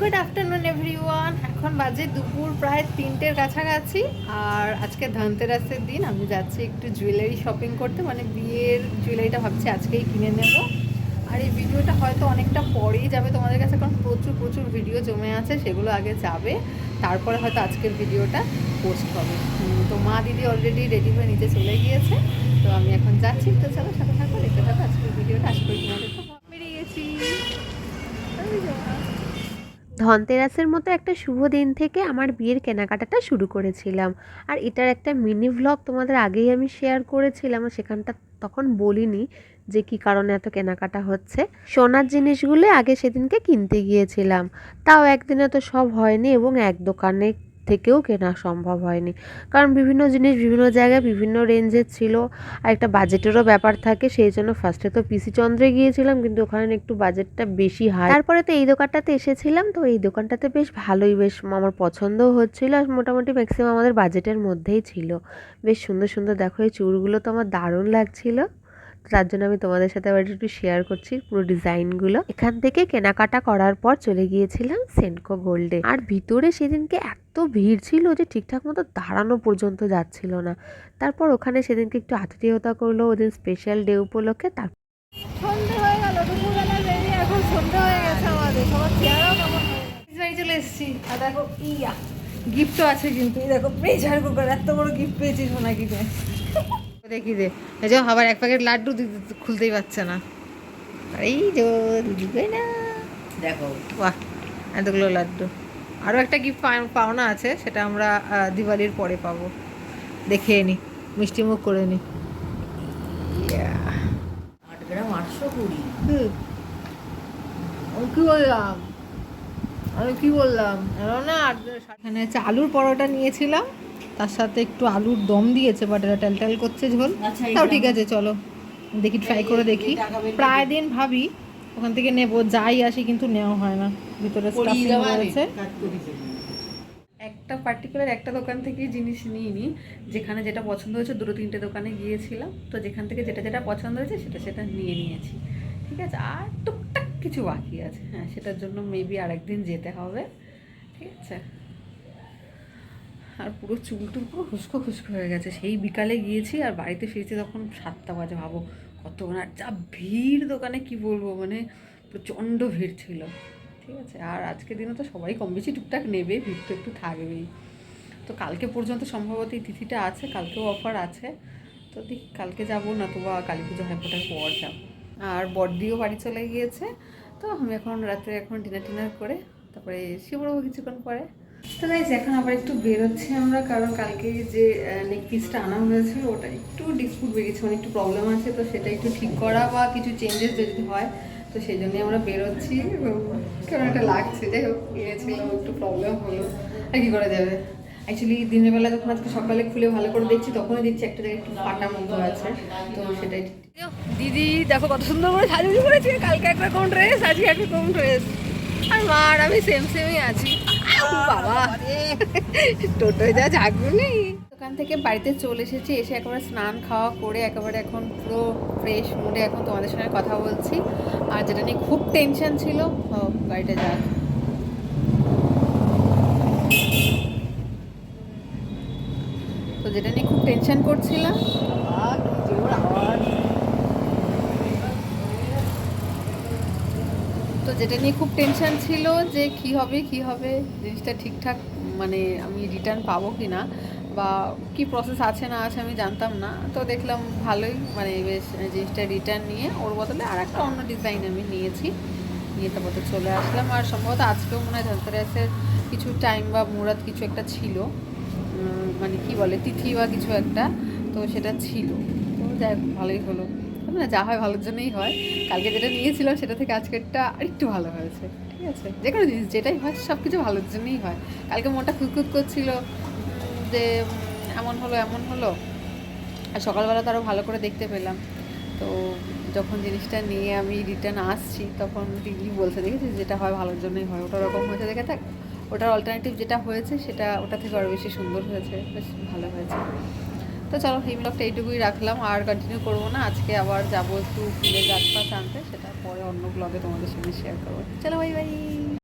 Good afternoon, everyone. এখন বাজে দুপুর, প্রায় তিনটের কাছাকাছি। আর আজকে ধনতেরাসের দিন, আমি যাচ্ছি একটু জুয়েলারি শপিং করতে। মানে বিয়ের জুয়েলারিটা ভাবছি আজকেই কিনে নেব। আর এই ভিডিওটা হয়তো অনেকটা পরেই যাবে তোমাদের কাছে, কারণ প্রচুর প্রচুর ভিডিও জমে আছে, সেগুলো আগে যাবে। তারপরে হয়তো আজকের ভিডিওটা পোস্ট হবে। তো মা দিদি অলরেডি রেডি হয়ে নিচে চলে গিয়েছে। তো আমি এখন যাচ্ছি। তো চলো সাথে থাকো, দেখতে থাকো আজকের ভিডিওটা। আশা করি তোমাদের বেরিয়ে গেছি। ধনতেরাসের মতো একটা শুভ দিন থেকে আমার বিয়ের কেনাকাটাটা শুরু করেছিলাম। আর এটার একটা মিনি ভ্লগ তোমাদের আগেই আমি শেয়ার করেছিলাম সেখানটা তখন বলিনি যে কি কারণে এত কেনাকাটা হচ্ছে। সোনার জিনিসগুলো আগে সেদিনকে কিনতে গিয়েছিলাম। তাও একদিনে তো সব হয়নি এবং এক দোকানে থেকেও কেনা সম্ভব হয়নি। কারণ বিভিন্ন জিনিস বিভিন্ন জায়গায় বিভিন্ন রেঞ্জের ছিল। আর একটা বাজেটেরও ব্যাপার থাকে, সেই জন্য ফার্স্টে তো পিসি চন্দ্রে গিয়েছিলাম, কিন্তু ওখানে একটু বাজেটটা বেশি হাই তারপরে তো এই দোকানটাতে এসেছিলাম, তো এই দোকানটাতে বেশ ভালোই, বেশ আমার পছন্দও হচ্ছিল আর মোটামুটি ম্যাক্সিমাম আমাদের বাজেটের মধ্যেই ছিল। বেশ সুন্দর সুন্দর, দেখো এই চুড়গুলো তো আমার দারুণ লাগছিল। তার জন্য আমি তোমাদের সাথে আবার একটু শেয়ার করছি পুরো ডিজাইনগুলো এখান থেকে কেনাকাটা করার পর চলে গিয়েছিলাম সেনকো গোল্ডে আর ভিতরে সেদিনকে এত ভিড় ছিল যে ঠিকঠাক মতো দাঁড়ানো পর্যন্ত যাচ্ছিল না। তারপর ওখানে সেদিনকে একটু আতিথেয়তা করল ওদের স্পেশাল ডে উপলক্ষে তার সন্ধে হয়ে গেল দুপুরবেলা বেরিয়ে এখন সন্ধে হয়ে গেছে আমাদের। সবার চেহারাও কেমন হয়ে চলে এসেছি। আর দেখো ইয়া গিফটও আছে কিন্তু। এই দেখো প্রেশার কুকার এত বড় গিফট পেয়েছি সোনা কিনে দেখি দে। এই যে আবার এক প্যাকেট লাড্ডু খুলতেই পারছে না। এই যে দিদি না। দেখো। বাহ এতগুলো লাড্ডু। আরও একটা গিফট পাওনা আছে সেটা আমরা দিওয়ালির পরে পাবো। দেখে নি মিষ্টি মুখ করে নি। আট গ্রাম আটশো কুড়ি। কি বললাম? আমি কি বললাম? না এখানে হচ্ছে আলুর পরোটা নিয়েছিলাম। তার সাথে একটু আলুর দম দিয়েছে বাট এটা টেলটেল করছে ঝোল। আচ্ছা, তাও ঠিক আছে চলো। দেখি ট্রাই করে দেখি। প্রায় দিন ভাবি ওখান থেকে নেব যাই আসি কিন্তু নেওয়া হয় না। ভিতরে রয়েছে। একটা পার্টিকুলার একটা দোকান থেকেই জিনিস নিইনি। যেখানে যেটা পছন্দ হয়েছে দুটো তিনটে দোকানে গিয়েছিলাম। তো যেখান থেকে যেটা যেটা পছন্দ হয়েছে সেটা সেটা নিয়ে নিয়েছি। ঠিক আছে আর টুকটাক কিছু বাকি আছে। হ্যাঁ সেটার জন্য মেবি আরেকদিন যেতে হবে। ঠিক আছে। আর পুরো চুল টুল পুরো খুস্কো খুস্কো হয়ে গেছে। সেই বিকালে গিয়েছি আর বাড়িতে ফিরছি তখন সাতটা বাজে ভাবো। কতক্ষণ আর যা ভিড় দোকানে কি বলব মানে প্রচণ্ড ভিড় ছিল। ঠিক আছে, আর আজকের দিনে তো সবাই কম বেশি টুকটাক নেবে, ভিড় তো একটু থাকবেই। তো কালকে পর্যন্ত সম্ভবত এই তিথিটা আছে, কালকেও অফার আছে। তো দেখি কালকে যাব না তো বা কালী পুজো হয় ফোটার পর যাব। আর বড়দিও বাড়ি চলে গিয়েছে, তো আমি এখন রাত্রে এখন ডিনার টিনার করে, তারপরে শিবরবো কিছুক্ষণ পরে তো গাইজ এখন আবার একটু বেরোচ্ছি আমরা, কারণ কালকে যে নেক পিসটা আনা হয়েছিল, ওটা একটু ডিসপুট বেরিয়েছে মানে একটু প্রবলেম আছে, তো সেটা একটু ঠিক করা বা কিছু চেঞ্জেস যদি হয়, তো সেই জন্যই আমরা বেরোচ্ছি। কেমন একটা লাগছে, যাই হোক গিয়েছিলাম একটু প্রবলেম হলো। আর কি করা যাবে? অ্যাকচুয়ালি দিনের বেলা যখন আজকে সকালে খুলে ভালো করে দেখছি, তখনই দেখছি একটা জায়গায় একটু ফাটা মতো আছে, তো সেটাই দিদি, দেখো কত সুন্দর করে সাজুজি করেছে, কালকে একরকম ড্রেস আজকে একরকম ড্রেস আর মা আর আমি সেম সেমই আছি। বাবা। টোটোয় যা ঝাঁকুনি দোকান থেকে বাড়িতে চলে এসেছি, এসে একেবারে স্নান খাওয়া করে একেবারে এখন পুরো ফ্রেশ মুডে এখন তোমাদের সঙ্গে কথা বলছি। আর যেটা নিয়ে খুব টেনশন ছিল গাড়িটা যাক। তো যেটা নিয়ে খুব টেনশন করছিলাম আহ, কি জোর আওয়াজ। তো যেটা নিয়ে খুব টেনশন ছিল যে কি হবে কি হবে, জিনিসটা ঠিকঠাক মানে আমি রিটার্ন পাবো কি না বা কি প্রসেস আছে, না আছে আমি জানতাম না। তো দেখলাম ভালোই মানে বেশ জিনিসটা রিটার্ন নিয়ে ওর বদলে আর একটা অন্য ডিজাইন আমি নিয়েছি। নিয়ে তারপর চলে আসলাম। আর সম্ভবত আজকেও মনে হয় ধনতেরাসের কিছু টাইম বা মুরাদ কিছু একটা ছিল। মানে কি বলে, তিথি বা কিছু একটা, তো সেটা ছিল। তো যাই ভালোই হলো। না, যা হয় ভালোর জন্যই হয়। কালকে যেটা নিয়েছিলাম সেটা থেকে আজকেরটা আরেকটু ভালো হয়েছে, ঠিক আছে? যে কোনো জিনিস, যেটাই হয় সব কিছু ভালোর জন্যই হয়। কালকে মনটা খুঁতখুত করছিল যে এমন হলো এমন হলো। আর সকালবেলা তো আরও ভালো করে দেখতে পেলাম। তো যখন জিনিসটা নিয়ে আমি রিটার্ন আসছি, তখন দিদি বলছে, দেখেছিস যেটা হয় ভালোর জন্যই হয়? ওটা ওরকম হয়েছে, দেখে থাক। ওটার অল্টারনেটিভ যেটা হয়েছে, সেটা, ওটা থেকে আরও বেশি সুন্দর হয়েছে, বেশ ভালো হয়েছে। তো চলো এই ব্লগটা এইটুকুই রাখলাম। আর কন্টিনিউ করব না, আজকে আবার যাব একটু ফুলের গাছ ফাছ আনতে, সেটা পরে অন্য ব্লগে তোমাদের সঙ্গে শেয়ার করব। চলো বাই বাই